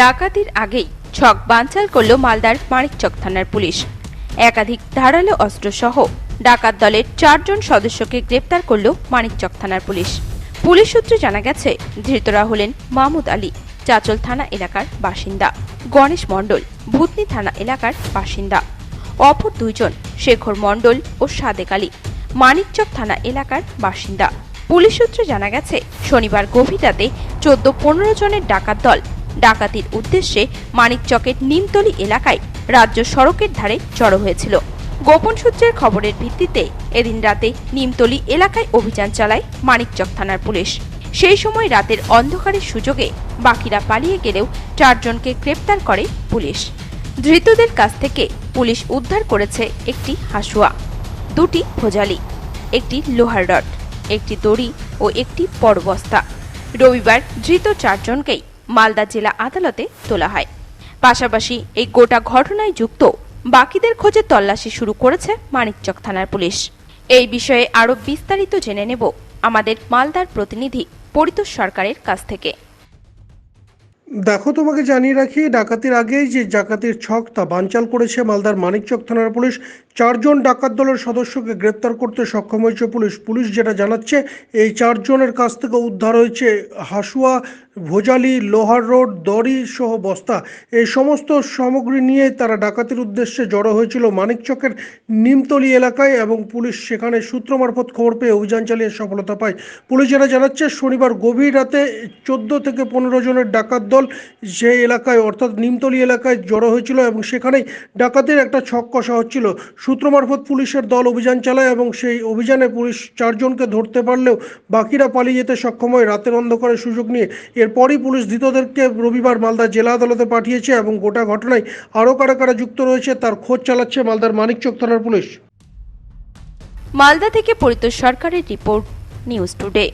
ডাকাতির আগেই ছক বানচাল করল মালদার মানিকচক থানার পুলিশ। একাধিক ধারালো অস্ত্রসহ ডাকাত দলের চারজন সদস্যকে গ্রেপ্তার করল মানিকচক থানার পুলিশ। পুলিশ সূত্রে জানা গেছে, ধৃতরা হলেন মাহমুদ আলী, চাচল থানা এলাকার বাসিন্দা, গণেশ মণ্ডল, ভূতনি থানা এলাকার বাসিন্দা। অপর দুইজন শেখর মণ্ডল ও সাদেক আলী, মানিকচক থানা এলাকার বাসিন্দা। পুলিশ সূত্রে জানা গেছে, শনিবার গভীর রাতে চোদ্দ পনেরো জনের ডাকাত দল ডাকাতির উদ্দেশ্যে মানিকচকের নিমতলি এলাকায় রাজ্য সড়কের ধারে জড়ো হয়েছিল। গোপন সূত্রের খবরের ভিত্তিতে এদিন রাতে নিমতলি এলাকায় অভিযান চালায় মানিকচক থানার পুলিশ। সেই সময় রাতের অন্ধকারের সুযোগে বাকিরা পালিয়ে গেলেও চারজনকে গ্রেপ্তার করে পুলিশ। ধৃতদের কাছ থেকে পুলিশ উদ্ধার করেছে একটি হাসুয়া, দুটি ভোজালি, একটি লোহার রড, একটি দড়ি ও একটি পরবস্তা। রবিবার ধৃত চারজনকেই মালদা জেলা আদালতে তোলা হয়। পাশাপাশি এই গোটা ঘটনায় যুক্ত বাকিদের খোঁজে তল্লাশি শুরু করেছে মানিকচক থানার পুলিশ। এই বিষয়ে আরও বিস্তারিত জেনে নেব আমাদের মালদার প্রতিনিধি পরিতোষ সরকারের কাছ থেকে। দেখো, তোমাকে জানিয়ে রাখি, ডাকাতির আগেই যে ডাকাতির ছক তা বানচাল করেছে মালদার মানিকচক থানার পুলিশ চারজন ডাকাত দলের সদস্যকে গ্রেপ্তার করতে সক্ষম হয়েছে পুলিশ। পুলিশ যেটা জানাচ্ছে, এই চারজনের কাছ থেকে উদ্ধার হয়েছে হাসুয়া, ভোজালি, লোহার রোড, দড়ি সহ বস্তা। এই সমস্ত সামগ্রী নিয়ে তারা ডাকাতির উদ্দেশ্যে জড়ো হয়েছিল মানিকচকের নিমতলি এলাকায় এবং পুলিশ সেখানে সূত্র মারফত খবর পেয়ে অভিযান চালিয়ে সফলতা পায়। পুলিশ যেটা জানাচ্ছে, শনিবার গভীর রাতে চোদ্দ থেকে পনেরো জনের ডাকাত দল যে এলাকায়, অর্থাৎ নিমতলি এলাকায় জড়ো হয়েছিল এবং সেখানেই ডাকাতের একটা ছক কষা হচ্ছিল। সূত্র মারফত পুলিশের দল অভিযান চালায় এবং সেই অভিযানে পুলিশ চারজনকে ধরতে পারলেও বাকিরা পালিয়ে যেতে সক্ষম হয়। রাতের অন্ধকারের সুযোগ নিয়ে এরপরই পুলিশ ধৃতদেরকে রবিবার মালদা জেলা আদালতে পাঠিয়েছে এবং গোটা ঘটনায় আরও কারা কারা যুক্ত রয়েছে তার খোঁজ চালাচ্ছে মালদার মানিকচক থানার পুলিশ। মালদা থেকে পরিতোষ সরকারের রিপোর্ট, নিউজ টুডে।